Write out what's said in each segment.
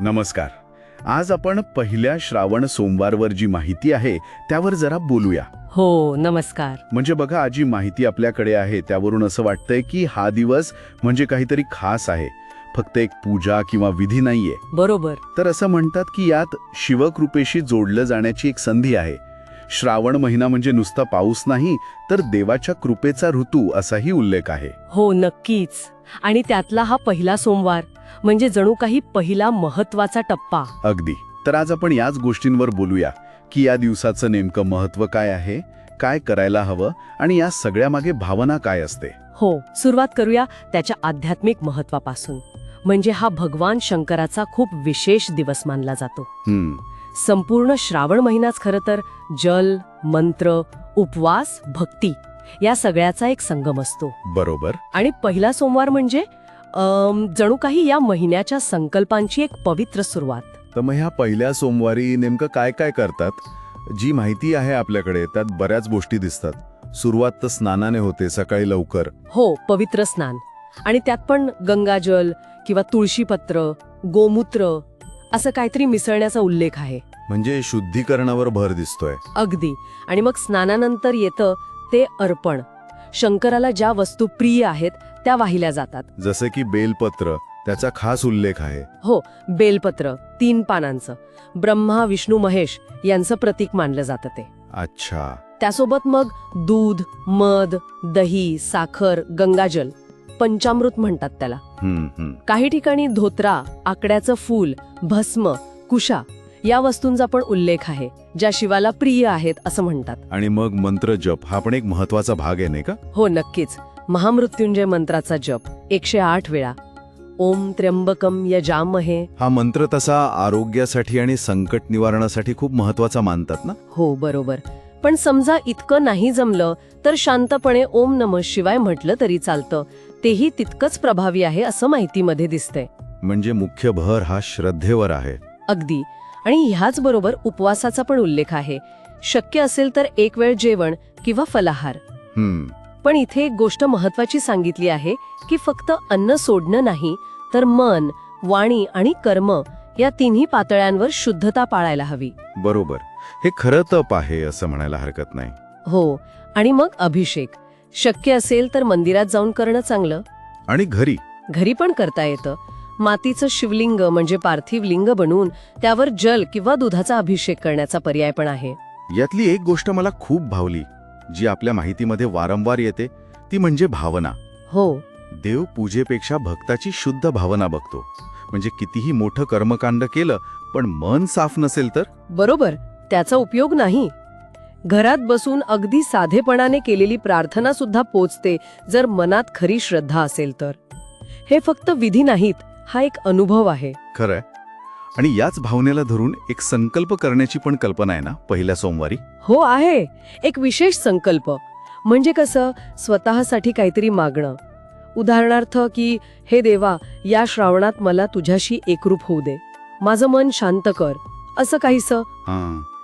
नमस्कार. आज आपण पहिल्या श्रावण सोमवारवर जी माहिती आहे त्यावर जरा बोलूया. हो नमस्कार. म्हणजे बघा आज जी माहिती आपल्याकडे आहे त्यावरून असं वाटतंय की हा दिवस म्हणजे काहीतरी खास आहे. फक्त एक पूजा किंवा विधी नाहीये. बरोबर. तर असं म्हणतात की यात शिवकृपेशी जोडलं जाण्याची एक संधी आहे. श्रावण महिना म्हणजे नुसता पाऊस नाही तर देवाच्या कृपेचा ऋतू असाही उल्लेख आहे. हो नक्कीच. आणि त्यातला हा पहिला सोमवार म्हणजे जणू काही पहिला महत्त्वाचा टप्पा. अगदी. तर आज आपण याच गोष्टींवर बोलूया की या दिवसाचं नेमकं महत्त्व काय आहे काय करायला हवं आणि या सगळ्यामागे भावना काय असते? हो सुरुवात करूया त्याच्या आध्यात्मिक महत्वापासून म्हणजे हा भगवान शंकराचा खूप विशेष दिवस मानला जातो. हम्म. संपूर्ण श्रावण महिनाच खरं तर जल मंत्र उपवास भक्ती या सगळ्याचा एक संगम असतो. बरोबर. आणि पहिला सोमवार म्हणजे अम, जणू काही या महिन्याच्या संकल्पांची एक पवित्र सुरुवात. तर मग ह्या पहिल्या सोमवारी नेमकं काय काय करतात? जी माहिती आहे आपल्याकडे त्यात बऱ्याच गोष्टी दिसतात. सुरुवात तर स्नानाने होते सकाळी लवकर. हो पवित्र स्नान. आणि त्यात पण गंगाजल किंवा तुळशीपत्र गोमूत्र असं काहीतरी मिसळण्याचा उल्लेख आहे. म्हणजे शुद्धीकरणावर भर दिसतोय. अगदी. आणि मग स्नानानंतर येतं ते अर्पण. शंकराला ज्या वस्तू प्रिय आहेत त्या वाहिल्या जातात. जसं की बेलपत्र त्याचा खास उल्लेख आहे. हो बेलपत्र तीन पानांचं. ब्रह्मा विष्णू महेश यांचं प्रतीक मानलं जातं ते. अच्छा. त्यासोबत मग दूध मध दही साखर गंगाजल पंचामृत म्हणतात त्याला. काही ठिकाणी धोत्रा आकड्याचं फूल भस्म कुशा या वस्तूंचा पण उल्लेख आहे ज्या शिवाला प्रिय आहेत असं म्हणतात. आणि मग मंत्र जप हा पण एक महत्त्वाचा भाग आहे नाही का? हो नक्कीच. महामृत्युंजय मंत्राचा जप एकशे आठ वेळा. ओम त्र्यंबकम यजामहे. हा मंत्र तसा आरोग्यासाठी आणि संकट निवारणासाठी खूप महत्त्वाचा मानतात ना? हो बरोबर. पण समजा इतकं नाही जमलं तर शांतपणे ओम नम शिवाय म्हटलं तरी चालतं. तेही तितकंच प्रभावी आहे असं माहितीमध्ये दिसतंय. म्हणजे मुख्य भर हा श्रद्धेवर आहे. अगदी. आणि ह्याच बरोबर उपवासाचा पण उल्लेख आहे. शक्य असेल तर एक वेळ जेवण किंवा फलाहार. हम्म. पण इथे एक गोष्ट महत्वाची सांगितली आहे की फक्त अन्न सोडणं नाही तर मन वाणी आणि कर्म या तिन्ही पातळ्यांवर शुद्धता पाळायला हवी. बरोबर. हे खरं तप आहे असं म्हणायला हरकत नाही. हो. आणि मग अभिषेक. शक्य असेल तर मंदिरात जाऊन करणं चांगलं. आणि घरी? घरी पण करता येतं. मातीचं शिवलिंग म्हणजे पार्थिव लिंग बनवून त्यावर जल किंवा दुधाचा अभिषेक करण्याचा पर्याय पण आहे. यातली एक गोष्ट मला खूप भावली जी आपल्या माहितीमध्ये वारंवार येते ती म्हणजे भावना. हो. देव पूजेपेक्षा भक्ताची शुद्ध भावना बघतो. म्हणजे कितीही मोठं कर्मकांड केलं पण मन साफ नसेल तर? बरोबर. त्याचा उपयोग नाही. घरात बसून अगदी साधेपणाने केलेली प्रार्थना सुद्धा पोचते जर मनात खरी श्रद्धा असेल तर. हे फक्त विधी नाहीत हा एक अनुभव आहे. खरंय. आणि याच भावनेला धरून एक संकल्प करण्याची पण कल्पना आहे ना पहिल्या सोमवारी? हो आहे. एक विशेष संकल्प. म्हणजे कसं स्वतःसाठी काहीतरी मागणं. उदाहरणार्थ की हे देवा या श्रावणात मला तुझ्याशी एकरूप होऊ दे. माझं मन शांत कर. असं काहीसं.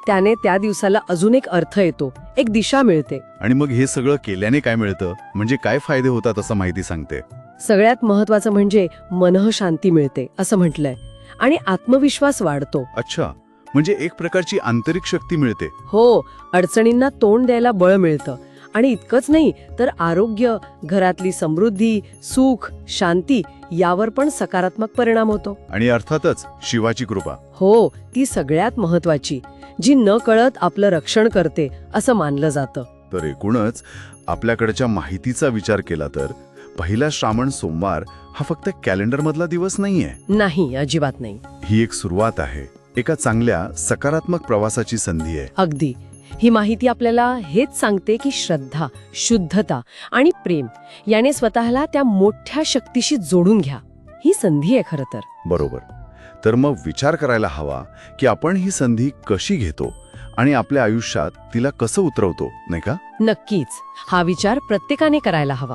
त्याने त्या दिवसाला अजून एक अर्थ येतो एक दिशा मिळते. आणि मग हे सगळं केल्याने काय मिळतं? म्हणजे काय फायदे होतात असं माहिती सांगते. सगळ्यात महत्वाचं म्हणजे मनः शांती मिळते असं म्हटलंय. आणि आत्मविश्वास वाढतो. अच्छा. म्हणजे एक प्रकारची आंतरिक शक्ती मिळते. हो अडचणींना तोंड द्यायला बळ मिळतं. आणि इतकंच नाही तर आरोग्य घरातली समृद्धी सुख शांती यावर पण सकारात्मक परिणाम होतो. आणि अर्थातच शिवाची कृपा. हो ती सगळ्यात महत्वाची जी न कळत आपलं रक्षण करते असं मानलं जातं. तर एकूणच आपल्याकडच्या माहितीचा विचार केला तर पहिला श्रावण सोमवार हा फक्त कॅलेंडरमधला दिवस नाहीये. नाही अजिबात नाही. ही एक सुरुवात आहे. एका चांगल्या सकारात्मक प्रवासाची संधी आहे. अगदी. ही माहिती आपल्याला हेच सांगते की श्रद्धा शुद्धता आणि प्रेम याने स्वतःला त्या मोठ्या शक्तीशी जोडून घ्या. ही संधी आहे खरं तर. बरोबर. तर मग विचार करायला हवा की आपण ही संधी कशी घेतो आणि आपल्या आयुष्यात तिला कसं उतरवतो नाही का? नक्कीच. हा विचार प्रत्येकाने करायला हवा.